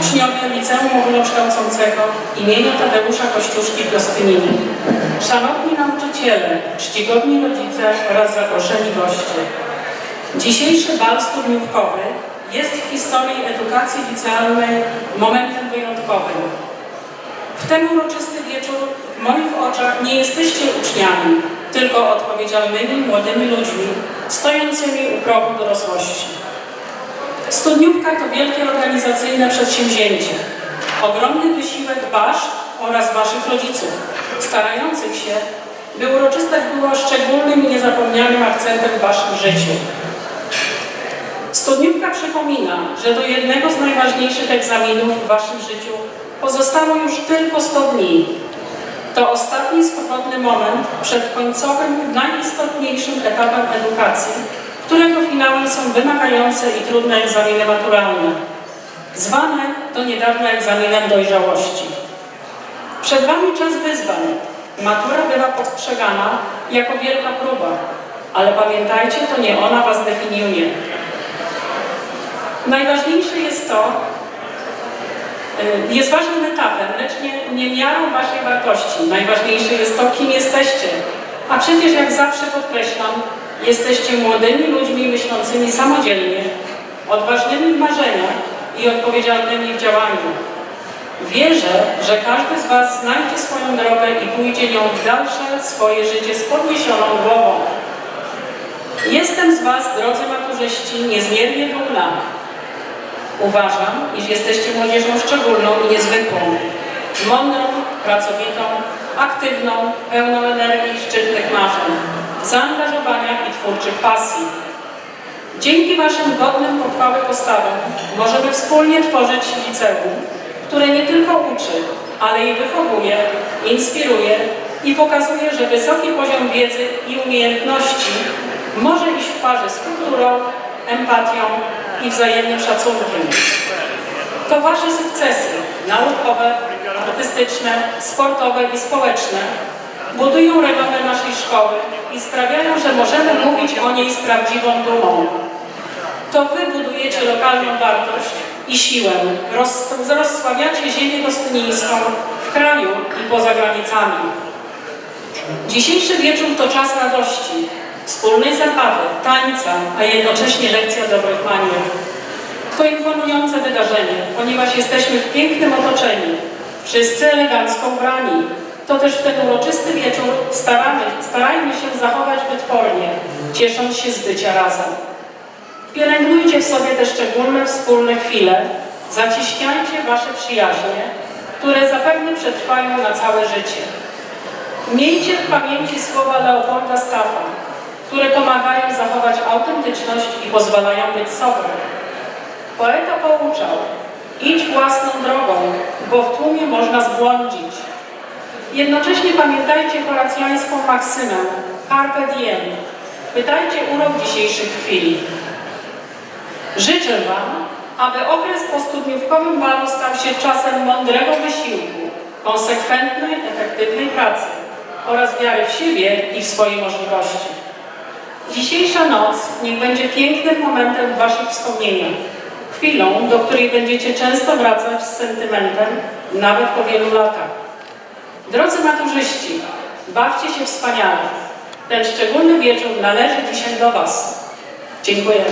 uczniowie Liceum Ogólnokształcącego imienia Tadeusza Kościuszki w Gostyninie, szanowni nauczyciele, czcigodni rodzice oraz zaproszeni goście. Dzisiejszy bal studniówkowy jest w historii edukacji licealnej momentem wyjątkowym. W ten uroczysty wieczór w moich oczach nie jesteście uczniami, tylko odpowiedzialnymi młodymi ludźmi, stojącymi u progu dorosłości. Studniówka to wielkie organizacyjne przedsięwzięcie, ogromny wysiłek Wasz oraz Waszych rodziców, starających się, by uroczystość była szczególnym i niezapomnianym akcentem w Waszym życiu. Studniówka przypomina, że do jednego z najważniejszych egzaminów w Waszym życiu pozostało już tylko 100 dni. To ostatni swobodny moment przed końcowym, najistotniejszym etapem edukacji, którego finałem są wymagające i trudne egzaminy maturalne, zwane do niedawna egzaminem dojrzałości. Przed Wami czas wyzwań. Matura bywa postrzegana jako wielka próba, ale pamiętajcie, to nie ona Was definiuje. Najważniejsze jest to, y, jest ważnym etapem, lecz nie, nie miarą Waszej wartości. Najważniejsze jest to, kim jesteście. A przecież, jak zawsze podkreślam, jesteście młodymi ludźmi myślącymi samodzielnie, odważnymi w marzeniach i odpowiedzialnymi w działaniu. Wierzę, że każdy z Was znajdzie swoją drogę i pójdzie nią w dalsze swoje życie z podniesioną głową. Jestem z Was, drodzy maturzyści, niezmiernie dumna. Uważam, iż jesteście młodzieżą szczególną i niezwykłą. Mądrą, pracowitą, aktywną, pełną energii i szczytnych marzeń, zaangażowania i twórczych pasji. Dzięki Waszym godnym pochwały postawom możemy wspólnie tworzyć liceum, które nie tylko uczy, ale i wychowuje, inspiruje i pokazuje, że wysoki poziom wiedzy i umiejętności może iść w parze z kulturą, empatią i wzajemnym szacunkiem. To Wasze sukcesy naukowe, artystyczne, sportowe i społeczne budują renomę naszej szkoły i sprawiają, że możemy mówić o niej z prawdziwą dumą. To Wy budujecie lokalną wartość i siłę, roz, rozsławiacie ziemię gostynińską w kraju i poza granicami. Dzisiejszy wieczór to czas radości, wspólnej zabawy, tańca, a jednocześnie lekcja dobrych manier. To imponujące wydarzenie, ponieważ jesteśmy w pięknym otoczeniu, wszyscy elegancko ubrani. To też w ten uroczysty wieczór staramy, starajmy się zachować wytwornie, ciesząc się z bycia razem. Pielęgnujcie w sobie te szczególne wspólne chwile, zacieśniajcie Wasze przyjaźnie, które zapewne przetrwają na całe życie. Miejcie w pamięci słowa Leopolda Staffa, które pomagają zachować autentyczność i pozwalają być sobą. Poeta pouczał, idź własną drogą, bo w tłumie można zbłądzić. Jednocześnie pamiętajcie kolacjańską maksymę Carpe diem. Pytajcie urok dzisiejszych chwili. Życzę Wam, aby okres po studniówkowym balu stał się czasem mądrego wysiłku, konsekwentnej, efektywnej pracy oraz wiary w siebie i w swoje możliwości. Dzisiejsza noc niech będzie pięknym momentem Waszych wspomnieniach, chwilą, do której będziecie często wracać z sentymentem, nawet po wielu latach. Drodzy maturzyści, bawcie się wspaniale. Ten szczególny wieczór należy dzisiaj do Was. Dziękuję.